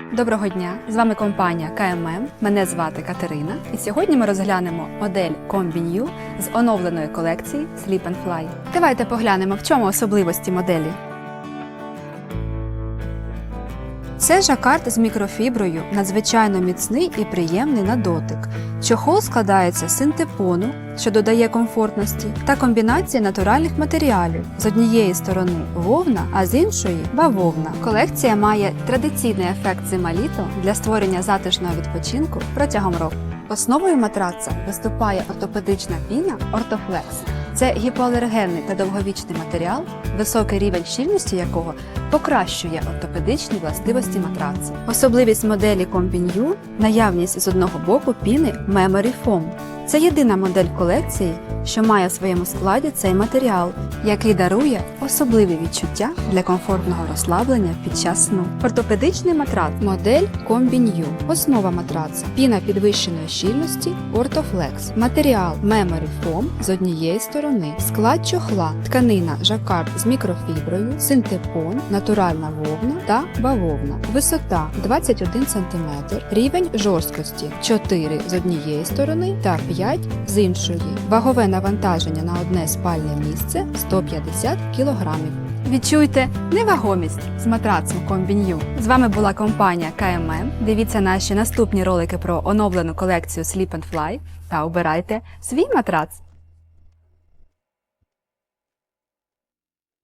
Доброго дня! З вами компанія КММ. Мене звати Катерина. І сьогодні ми розглянемо модель Combi New з оновленої колекції Sleep and Fly. Давайте поглянемо, в чому особливості моделі. Це жакард з мікрофіброю, надзвичайно міцний і приємний на дотик. Чохол складається з синтепону, що додає комфортності, та комбінації натуральних матеріалів з однієї сторони вовна, а з іншої бавовна. Колекція має традиційний ефект зима-літо для створення затишного відпочинку протягом року. Основою матраца виступає ортопедична піна Ортофлекс. Це гіпоалергенний та довговічний матеріал, високий рівень щільності якого покращує ортопедичні властивості матраці. Особливість моделі Combi – наявність з одного боку піни Memory Foam. Це єдина модель колекції, що має в своєму складі цей матеріал, який дарує особливі відчуття для комфортного розслаблення під час сну. Ортопедичний матрац модель Combi Основа матраца піна підвищеної щільності Orthoflex. Матеріал Memory Foam з однієї сторони, склад чохла, тканина жакард з мікрофіброю, синтепон, натуральна вовна та бавовна. Висота 21 см, рівень жорсткості 4 з однієї сторони та 5 з іншої. Вагове навантаження на одне спальне місце 150 кг. Відчуйте невагомість з матрацом Комбін'ю. З вами була компанія КММ. Дивіться наші наступні ролики про оновлену колекцію Sleep and Fly та обирайте свій матрац.